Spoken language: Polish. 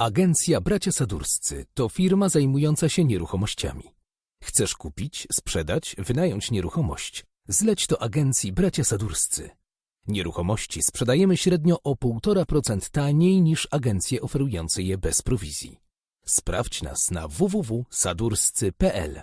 Agencja Bracia Sadurscy to firma zajmująca się nieruchomościami. Chcesz kupić, sprzedać, wynająć nieruchomość? Zleć to agencji Bracia Sadurscy. Nieruchomości sprzedajemy średnio o 1,5% taniej niż agencje oferujące je bez prowizji. Sprawdź nas na www.sadurscy.pl